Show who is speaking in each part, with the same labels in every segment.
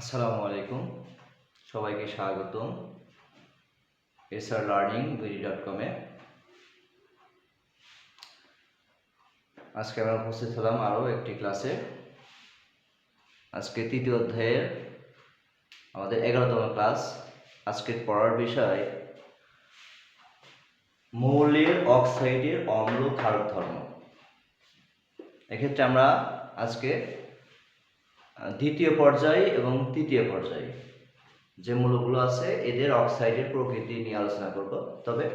Speaker 1: আসসালামু আলাইকুম সবাইকে স্বাগতম এসআর লার্নিং বিডি ডট কমে আজকে আমরা উপস্থিত হলাম আরও একটি ক্লাসে আজকে তৃতীয় অধ্যায়ের আমাদের এগারোতম ক্লাস আজকে পড়ার বিষয় মৌলের অক্সাইডের অম্ল ধারক ধর্ম এক্ষেত্রে আমরা আজকে দ্বিতীয় পর্যায়ে এবং তৃতীয় পর্যায়ে যে মূলগুলো আছে এদের অক্সাইডের প্রকৃতি নিয়ে আলোচনা করব তবে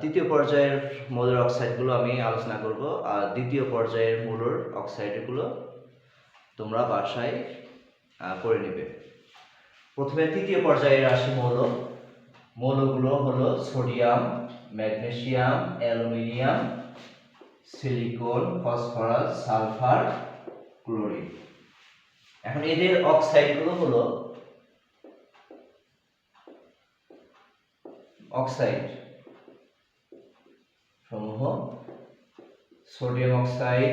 Speaker 1: তৃতীয় পর্যায়ের মূলের অক্সাইডগুলো আমি আলোচনা করব আর দ্বিতীয় পর্যায়ের মূলের অক্সাইডগুলো তোমরা বাসায় করে নেবে প্রথমে তৃতীয় পর্যায়ের আসে মৌল মৌলগুলো হলো sodium magnesium aluminium silicon phosphorus sulphur chlorine এখন এদের অক্সাইডগুলো হলো অক্সাইড সমূহ sodium oxide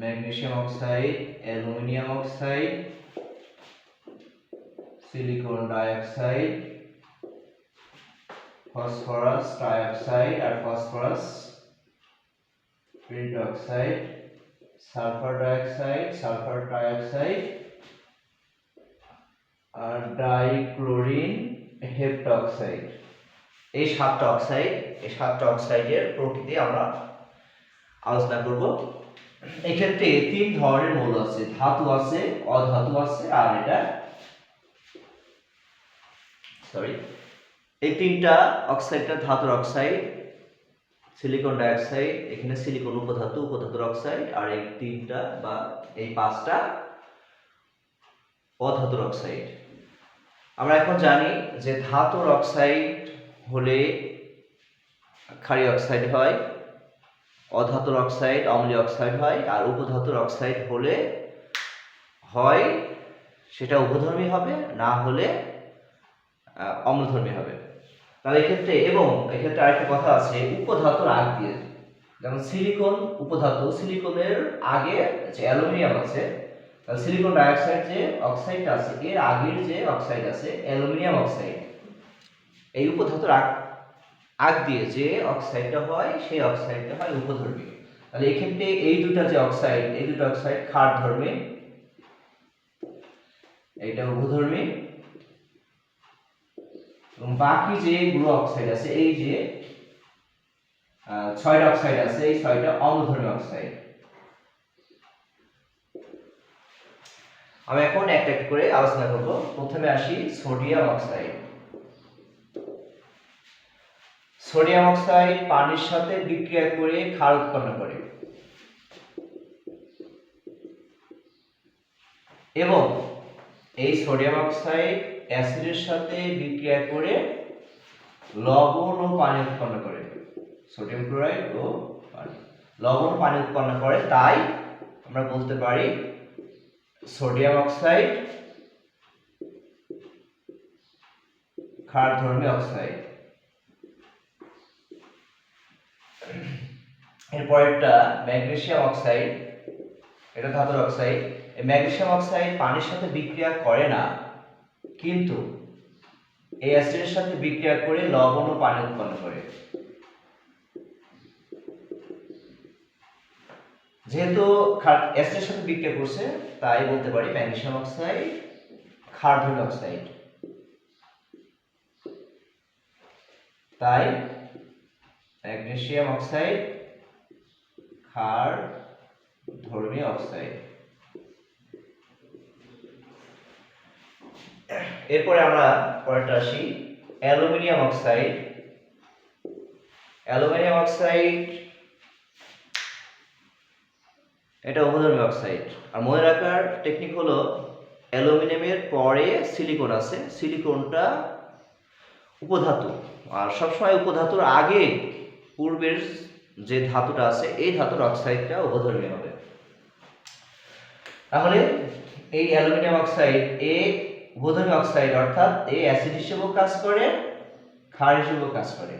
Speaker 1: magnesium oxide aluminium oxide silicon dioxide phosphorus trioxide আর ফসফরাস ফিল্ড oxide sulphur dioxide sulphur trioxide আর ডাইক্লোরিন হেপ্ট অক্সাইড এই সাতটা অক্সাইড এই সাতটা অক্সাইডের প্রকৃতি আমরা আলোচনা করব এক্ষেত্রে তিন ধরনের মৌল আছে ধাতু আছে অধাতু আছে আর এটা সরি এই তিনটা অক্সাইডটা ধাতুর অক্সাইড সিলিকন ডাইঅক্সাইড এখানে সিলিকন উপধাতু উপধাতুর অক্সাইড আর এই তিনটা বা এই পাঁচটা অধাতুর অক্সাইড আমরা এখন জানি যে ধাতুর অক্সাইড হলে ক্ষারীয় অক্সাইড হয় অধাতুর অক্সাইড অম্লীয় অক্সাইড হয় আর উপধাতুর অক্সাইড হলে হয় সেটা উপধর্মী হবে না হলে অম্লধর্মী হবে তাহলে এক্ষেত্রে এবং এক্ষেত্রে আরেকটা কথা আছে উপধাতুর আগ দিয়ে যেমন সিলিকন উপধাতু সিলিকনের আগে যে অ্যালুমিনিয়াম আছে সিলিকন ডাইঅক্সাইড যে অক্সাইড আছে এর আগের যে অক্সাইড আছে অ্যালুমিনিয়াম অক্সাইড এই উপধাতুর আগ আগ দিয়ে যে অক্সাইডটা হয় সেই অক্সাইডটা হয় উপধর্মী তাহলে এক্ষেত্রে এই দুটা যে অক্সাইড এই দুটো অক্সাইড ক্ষার ধর্মী এইটা উপধর্মী বাকি যে গ্রু অক্সাইড আছে এই যে ছয়টা অক্সাইড আছে এই ছয়টা অম্লধর্মী অক্সাইড আমি এখন এক এক করে আলোচনা করব প্রথমে আসি সোডিয়াম অক্সাইড সোডিয়াম অক্সাইড পানির সাথে বিক্রিয়া করে ক্ষার উৎপন্ন করে এবং এই সোডিয়াম অক্সাইড অ্যাসিডের সাথে বিক্রিয়া করে লবণ ও পানি উৎপন্ন করে সোডিয়াম ক্লোরাইড ও পানি লবণ পানি উৎপন্ন করে তাই আমরা বলতে পারি সোডিয়াম অক্সাইড খারাপ ধর্মী অক্সাইড এরপরেরটা ম্যাগনেসিয়াম অক্সাইড এটা ধাতুর অক্সাইড ম্যাগনেশিয়াম অক্সাইড পানির সাথে বিক্রিয়া করে না কিন্তু এই অ্যাসিডের সাথে বিক্রিয়া করে লবণ ও পানি উৎপন্ন করে যেহেতু অ্যাসিডের সাথে বিক্রিয়া করছে তাই বলতে পারি ম্যাগনেসিয়াম অক্সাইড কার্বন অক্সাইড তাই ম্যাগনেসিয়াম অক্সাইড ক্ষার ধর্মীয় অক্সাইড এরপরে আমরা পরেরটা আসি অ্যালুমিনিয়াম অক্সাইড অ্যালুমিনিয়াম অক্সাইড এটা অবধর্মী অক্সাইড আর মনে রাখার টেকনিক হলো অ্যালুমিনিয়ামের পরে সিলিকন আছে সিলিকনটা উপধাতু আর সবসময় উপধাতুর আগে পূর্বের যে ধাতুটা আছে এই ধাতুর অক্সাইডটা উপধর্মী হবে তাহলে এই অ্যালুমিনিয়াম অক্সাইড এ উভধনী অক্সাইড অর্থাৎ এ অ্যাসিড হিসেবেও কাজ করে ক্ষার হিসেবেও কাজ করে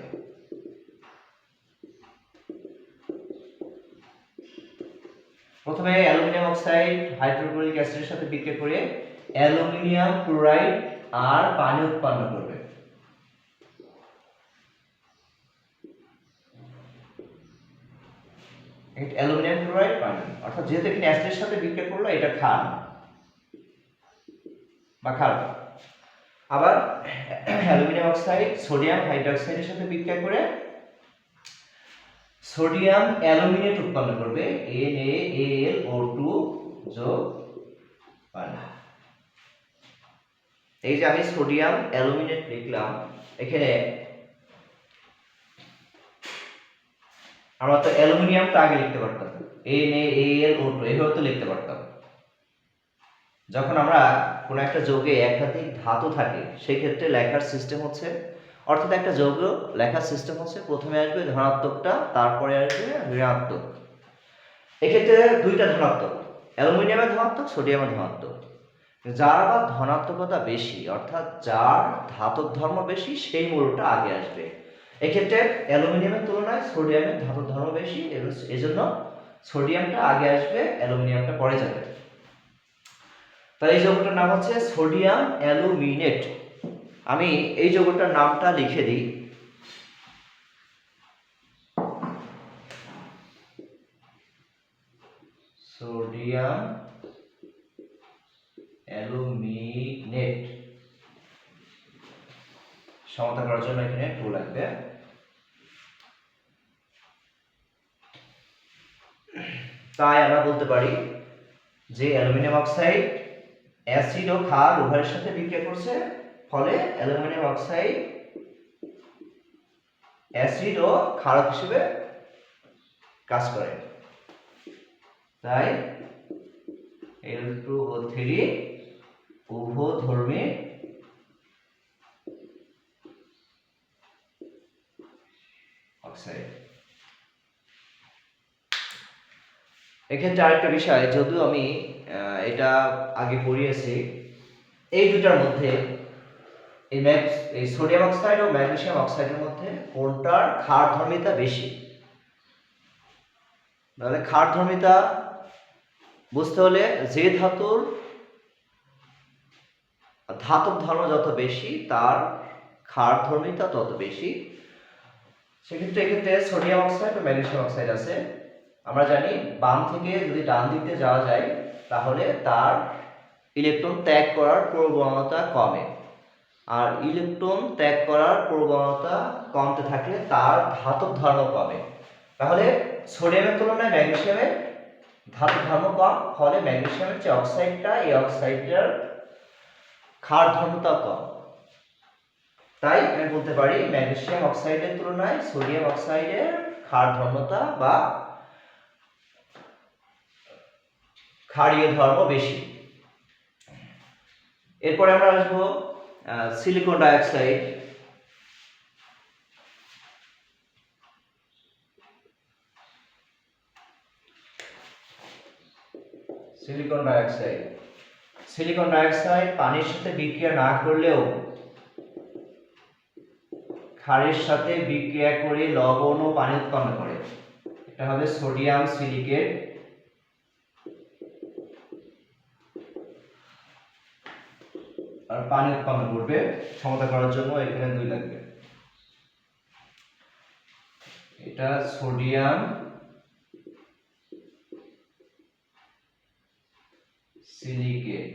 Speaker 1: প্রথমে অ্যালুমিনিয়াম অক্সাইড হাইড্রোক্লোরিক অ্যাসিডের সাথে বিক্রিয়া করে অ্যালুমিনিয়াম ক্লোরাইড আর পানি উৎপন্ন করবে অ্যালুমিনিয়াম ক্লোরাইড পানি অর্থাৎ যেহেতু এখানে অ্যাসিডের সাথে বিক্রিয়া করলো এটা খান বা কার্বন আবার অ্যালুমিনিয়াম অক্সাইড সোডিয়াম হাইড্রোক্সাইডের সাথে বিক্রিয়া করে সোডিয়াম অ্যালুমিনেট উৎপন্ন করবে N A L O two যোগ পানা এই যে আমি সোডিয়াম অ্যালুমিনেট লিখলাম এখানে আমরা তো অ্যালুমিনিয়ামটা আগে লিখতে পারতাম N A L O two এভাবে তো লিখতে পারতাম যখন আমরা কোনো একটা যোগে একাধিক ধাতু থাকে সেক্ষেত্রে লেখার সিস্টেম হচ্ছে অর্থাৎ একটা যোগ লেখার সিস্টেম হচ্ছে প্রথমে আসবে ধনাত্মকটা তারপরে আসবে ঋণাত্মক এক্ষেত্রে দুইটা ধনাত্মক অ্যালুমিনিয়ামের ধনাত্মক সোডিয়ামের ধনাত্মক যার আবার ধনাত্মকতা বেশি অর্থাৎ যার ধাতব ধর্ম বেশি সেই মূলটা আগে আসবে এক্ষেত্রে অ্যালুমিনিয়ামের তুলনায় সোডিয়ামের ধাতব ধর্ম বেশি এজন্য সোডিয়ামটা আগে আসবে অ্যালুমিনিয়ামটা পরে যাবে তাহলে এই যৌগটার নাম হচ্ছে সোডিয়াম অ্যালুমিনেট আমি এই যৌগটার নামটা লিখে দিই সোডিয়াম অ্যালুমিনেট সমতা করার জন্য এখানে টু লাগবে তাই আমরা বলতে পারি যে অ্যালুমিনিয়াম অক্সাইড অ্যাসিড ও ক্ষার উভয়ের সাথে বিক্রিয়া করছে ফলে অ্যালুমিনিয়াম অক্সাইড অ্যাসিড ও ক্ষারক হিসেবে কাজ করে তাই এল টু ও থ্রি উভধর্মী অক্সাইড এক্ষেত্রে আরেকটা বিষয় যদিও আমি এটা আগে পড়িয়েছি এই দুটার মধ্যে এই ম্যাগ এই সোডিয়াম অক্সাইড ও ম্যাগনেশিয়াম অক্সাইডের মধ্যে কোনটার খার ধর্মিতা বেশি তাহলে খার ধর্মিতা বুঝতে হলে যে ধাতুর ধাতব ধর্ম যত বেশি তার খার ধর্মিতা তত বেশি সেক্ষেত্রে এক্ষেত্রে সোডিয়াম অক্সাইড ও ম্যাগনেশিয়াম অক্সাইড আছে আমরা জানি বাম থেকে যদি ডান দিকে যাওয়া যায় তাহলে তার ইলেকট্রন ত্যাগ করার প্রবণতা কমে আর ইলেকট্রন ত্যাগ করার প্রবণতা কমতে থাকলে তার ধাতব ধর্ম কমে তাহলে সোডিয়ামের তুলনায় ম্যাগনেশিয়ামের ধাতু ধর্ম কম ফলে ম্যাগনেশিয়ামের যে অক্সাইডটা এই অক্সাইডটার ক্ষার ধর্মটা কম তাই আমি বলতে পারি ম্যাগনেশিয়াম অক্সাইডের তুলনায় সোডিয়াম অক্সাইডের ক্ষার ধর্মতা বা ক্ষারীয় ধর্ম বেশি এরপরে আমরা আসবো silicon dioxide silicon dioxide silicon dioxide পানির সাথে বিক্রিয়া না করলেও ক্ষারের সাথে বিক্রিয়া করে লবণ ও পানি উৎপন্ন করে এটা হবে সোডিয়াম সিলিকেট পানি উৎপাদন করবে সমতা করার জন্য এখানে দুই লাগবে এটা সোডিয়াম সিলিকেট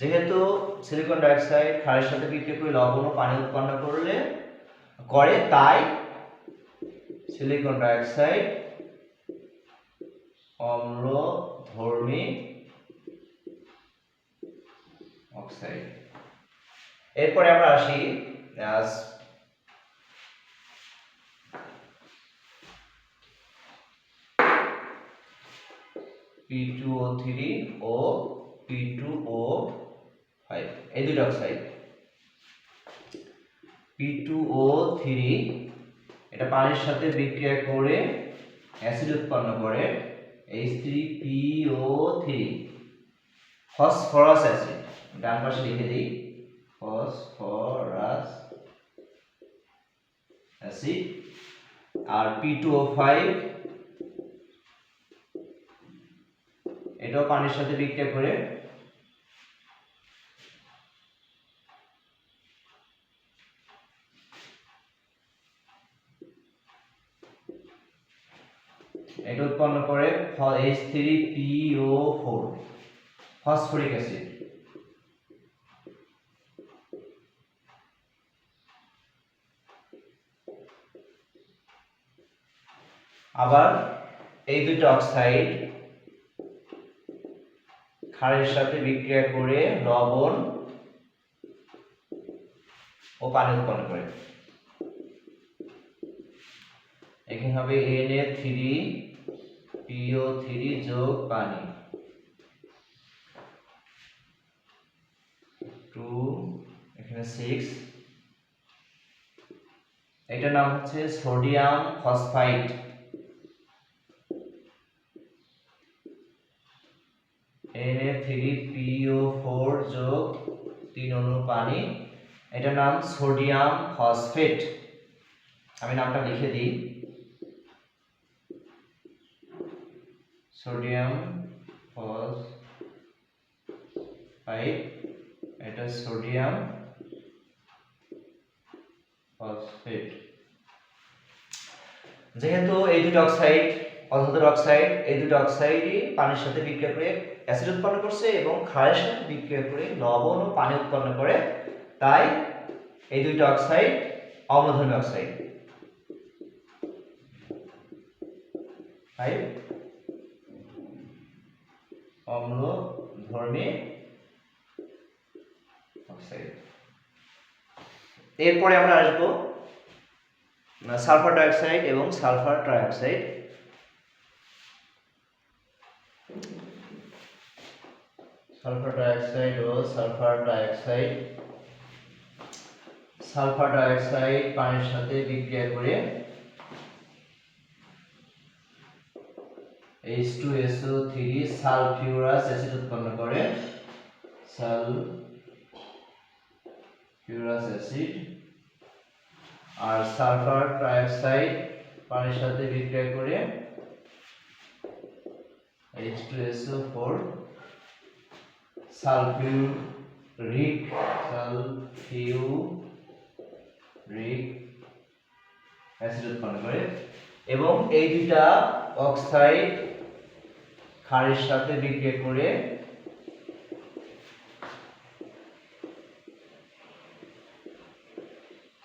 Speaker 1: যেহেতু সিলিকন ডাইঅক্সাইড ক্ষারের সাথে বিক্রিয়া করে লবণ ও পানি উৎপন্ন করলে করে তাই সিলিকন ডাইঅক্সাইড অম্ল ধর্মী অক্সাইড এরপরে আমরা আসি P2O3 ও P2O5 এই দুটো অক্সাইড P2O3 এটা পানির সাথে বিক্রিয়া করে অ্যাসিড উৎপন্ন করে H3PO3 ফসফরাস অ্যাসিড ডান পাশে লিখে দিই ফসফরাস অ্যাসিড আর পি টু ও ফাইভ এটাও পানির সাথে বিক্রিয়া করে এটা উৎপন্ন করে H three PO four phosphoric acid আবার এই দুটো অক্সাইড ক্ষারের সাথে বিক্রিয়া করে লবণ ও পানি উৎপন্ন করে এখানে হবে N A three PO three যোগ পানি সিক্স এটা নাম হচ্ছে sodium phosphite N A three PO four যোগ তিন অনু পানি এটার নাম সোডিয়াম ফসফেট আমি নামটা লিখে দিই সোডিয়াম ফসফাইট এটা সোডিয়াম যেহেতু এই দুটো অক্সাইড অধাতুর অক্সাইড এই দুটো অক্সাইডই পানির সাথে বিক্রিয়া করে অ্যাসিড উৎপন্ন করছে এবং ক্ষারের সাথে বিক্রিয়া করে লবণ ও পানি উৎপন্ন করে তাই এই দুইটা অক্সাইড অম্লধর্মী অক্সাইড তাই অম্লধর্মী অক্সাইড এরপরে আমরা আসবো সালফার ডাইঅক্সাইড এবং সালফার ট্রাইঅক্সাইড সালফার ডাইঅক্সাইড ও সালফার ডাইঅক্সাইড সালফার ডাইঅক্সাইড পানির সাথে বিক্রিয়া করে H2SO3 সালফিউরাস অ্যাসিড উৎপন্ন করে সালফিউরাস অ্যাসিড আর সালফার ট্রাইঅক্সাইড পানির সাথে বিক্রিয়া করে H2SO4 two SO four sulphuric sulphuric acid উৎপন্ন করে এবং এই দুটা অক্সাইড ক্ষারের সাথে বিক্রিয়া করে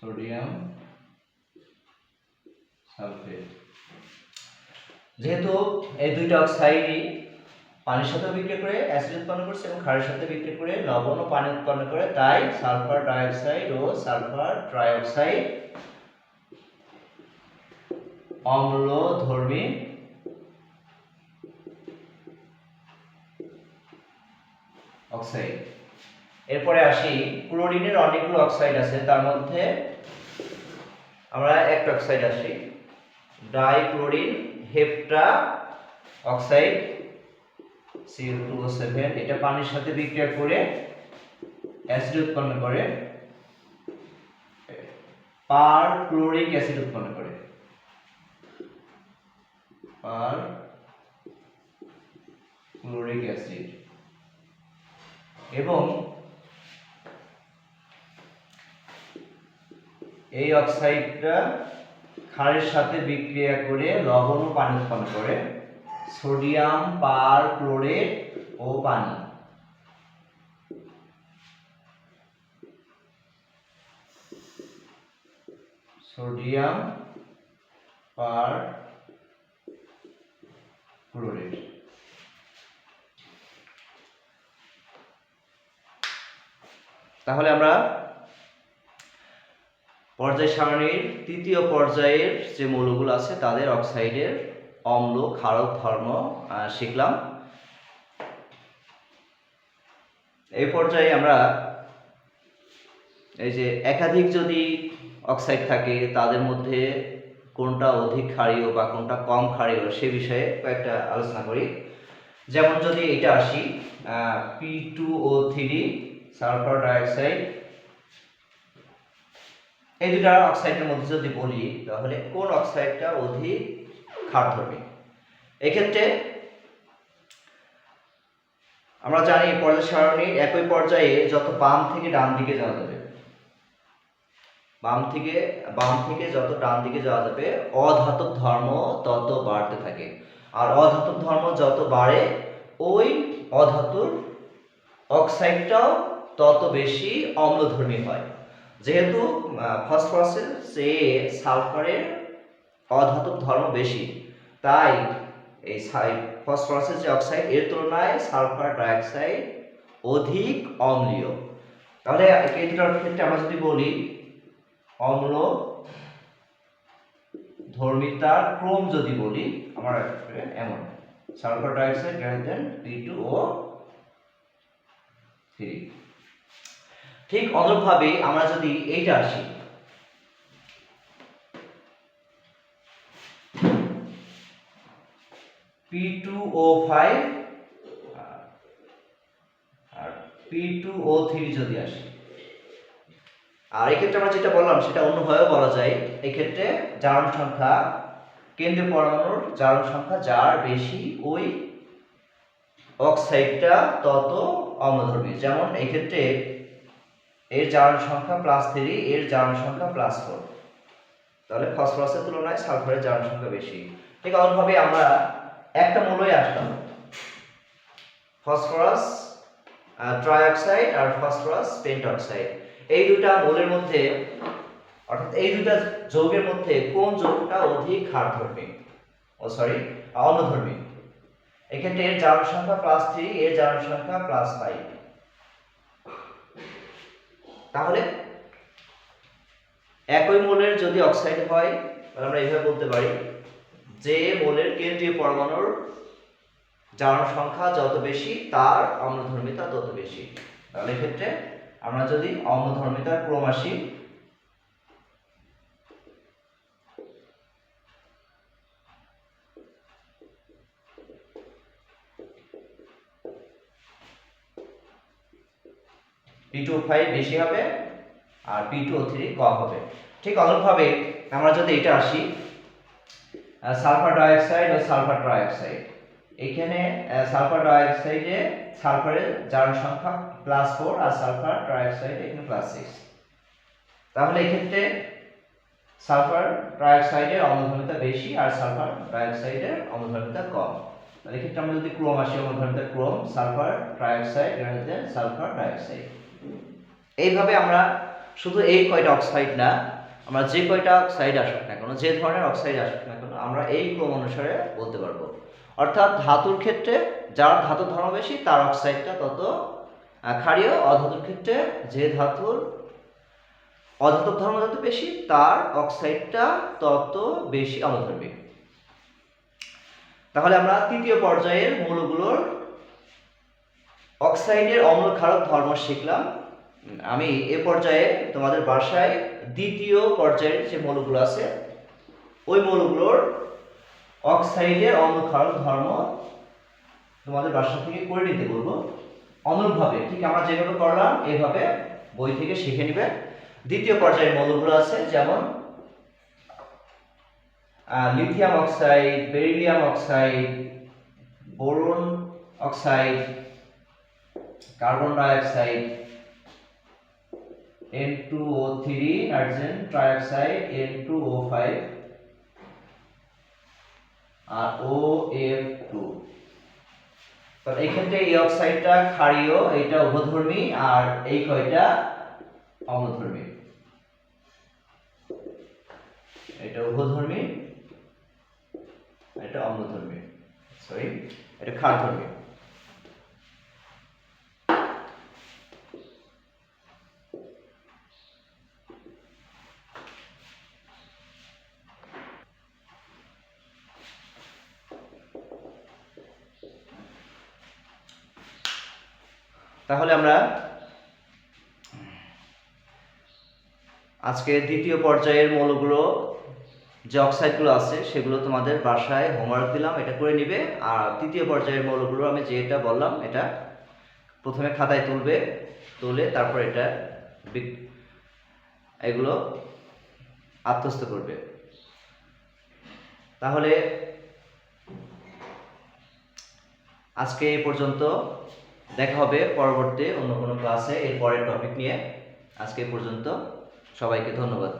Speaker 1: সোডিয়াম সালফেট যেহেতু এই দুইটা অক্সাইডই পানির সাথে বিক্রিয়া করে অ্যাসিড উৎপন্ন করছে এবং ক্ষারের সাথে বিক্রিয়া করে লবণ ও পানি উৎপন্ন করে তাই সালফার ডাইঅক্সাইড ও সালফার ট্রাইঅক্সাইড অম্লধর্মী অক্সাইড এরপরে আসি ক্লোরিনের অনেকগুলো অক্সাইড আছে তার মধ্যে আমরা একটা অক্সাইড আসি dichlorine heptoxide CO two O seven এটা পানির সাথে বিক্রিয়া করে অ্যাসিড উৎপন্ন করে পার ক্লোরিক অ্যাসিড উৎপন্ন করে পার ক্লোরিক অ্যাসিড এবং এই অক্সাইডটা ক্ষারের সাথে বিক্রিয়া করে লবণ ও পানি উৎপন্ন করে সোডিয়াম পার ক্লোরেট ও পানি সোডিয়াম পার ক্লোরেট তাহলে আমরা পর্যায় সারণীর তৃতীয় পর্যায়ের যে মৌলগুলো আছে তাদের অক্সাইডের অম্ল ক্ষারক ধর্ম শিখলাম এই পর্যায়ে আমরা এই যে একাধিক যদি অক্সাইড থাকে তাদের মধ্যে কোনটা অধিক ক্ষারীয় বা কোনটা কম ক্ষারীয় সে বিষয়ে কয়েকটা আলোচনা করি যেমন যদি এটা আসি P two O three sulphur dioxide এই দুটা অক্সাইডের মধ্যে যদি বলি তাহলে কোন অক্সাইডটা অধিক ক্ষার ধরবে এক্ষেত্রে আমরা জানি পর্যায় সারণী একই পর্যায়ে যত বাম থেকে ডান দিকে যাওয়া যাবে বাম থেকে বাম থেকে যত ডান দিকে যাওয়া যাবে অধাতব ধর্ম তত বাড়তে থাকে আর অধাতব ধর্ম যত বাড়ে ওই অধাতুর অক্সাইডটাও তত বেশি অম্লধর্মী হয় যেহেতু ফসফরাসের চেয়ে সালফারের অধাতব ধর্ম বেশি তাই এই ফসফরাসের যে অক্সাইড এর তুলনায় সালফার ডাইঅক্সাইড অধিক অম্লীয় তাহলে এই ক্ষেত্রে আমরা যদি বলি অম্ল ধর্মিতার ক্রম যদি বলি আমার এমন sulphur dioxide greater P two O three ঠিক অনুরূপভাবে আমরা যদি এইটা আসি পি টু ও ফাইভ আর পি টু ও থ্রি যদি আসে আর এক্ষেত্রে আমরা যেটা বললাম সেটা অন্যভাবে বলা যায় এক্ষেত্রে জারণ সংখ্যা কেন্দ্রীয় পরমাণুর জারণ সংখ্যা যার বেশি ওই অক্সাইডটা তত অমধর্মী যেমন এক্ষেত্রে এর জারণ সংখ্যা প্লাস থ্রি এর জারণ সংখ্যা প্লাস ফোর তাহলে ফসফরাসের তুলনায় সালফারের জারণ সংখ্যা বেশি ঠিক অনুভাবে আমরা একটা মূলই আসলাম ফসফরাস ট্রাইঅক্সাইড আর ফসফরাস পেন্ট অক্সাইড এই দুটা মূলের মধ্যে অর্থাৎ এই দুটা যৌগের মধ্যে কোন যৌগটা অধিক হার ধরবে ও সরি অন্যধর্মী এক্ষেত্রে এর জারণ সংখ্যা প্লাস থ্রি এর জারণ সংখ্যা প্লাস ফাইভ তাহলে একই মোলের যদি অক্সাইড হয় তাহলে আমরা এইভাবে বলতে পারি যে মোলের কেন্দ্রীয় পরমাণুর জারণ সংখ্যা যত বেশি তার অম্লধর্মিতা তত বেশি তাহলে ক্ষেত্রে আমরা যদি অম্লধর্মিতার ক্রম আসি টু ফাইভ বেশি হবে আর পি টু থ্রি কম হবে ঠিক অনুরূপভাবে আমরা যদি এটা আসি সালফার ডাইঅক্সাইড ও সালফার ট্রাইঅক্সাইড এখানে সালফার ডাইঅক্সাইডে সালফারের জারণ সংখ্যা প্লাস ফোর আর সালফার ট্রাইঅক্সাইডে এখানে প্লাস সিক্স তাহলে এক্ষেত্রে সালফার ট্রাইঅক্সাইডের অনুধর্মিতা বেশি আর সালফার ডাইঅক্সাইডের অনুধর্মিতা কম তাহলে এক্ষেত্রে আমরা যদি ক্রোম আসি অনুধর্মিতা ক্রোম sulphur trioxide greater sulphur dioxide এইভাবে আমরা শুধু এই কয়টা অক্সাইড না আমরা যে কয়টা অক্সাইড আসুক না কেন যে ধরনের অক্সাইড আসুক না কেন আমরা এই ক্রম অনুসারে বলতে পারবো অর্থাৎ ধাতুর ক্ষেত্রে যার ধাতু ধর্ম বেশি তার অক্সাইডটা তত ক্ষারীয় অধাতুর ক্ষেত্রে যে ধাতুর অধাতব ধর্ম যত বেশি তার অক্সাইডটা তত বেশি অমধর্মী তাহলে আমরা তৃতীয় পর্যায়ের মৌলগুলোর অক্সাইডের অম্ল ক্ষারক ধর্ম শিখলাম আমি এ পর্যায়ে তোমাদের বাসায় দ্বিতীয় পর্যায়ের যে মৌলগুলো আছে ওই মৌলগুলোর অক্সাইডের অম্লক্ষারক ধর্ম তোমাদের বাসা থেকে করে নিতে বলবো অনুরূপভাবে ঠিক আমরা যেভাবে করলাম এভাবে বই থেকে শিখে নিবে দ্বিতীয় পর্যায়ের মৌলগুলো আছে যেমন lithium oxide beryllium oxide boron oxide carbon dioxide N2O3 nitrogen trioxide N2O5 আর OF2 তো এই এই অক্সাইডটা ক্ষারীয় এটা উভধর্মী আর এই কয়টা অমধর্মী এটা উভধর্মী এটা অমধর্মী সরি এটা ক্ষারধর্মী তাহলে আমরা আজকে দ্বিতীয় পর্যায়ের মৌলগুলো যে অক্সাইডগুলো আছে সেগুলো তোমাদের বাসায় হোমওয়ার্ক দিলাম এটা করে নিবে আর তৃতীয় পর্যায়ের মৌলগুলো আমি যেটা বললাম এটা প্রথমে খাতায় তুলবে তুলে তারপর এটা এগুলো আত্মস্থ করবে তাহলে আজকে এই পর্যন্ত দেখা হবে পরবর্তী অন্য কোনো ক্লাসে এর পরের টপিক নিয়ে আজকে পর্যন্ত সবাইকে ধন্যবাদ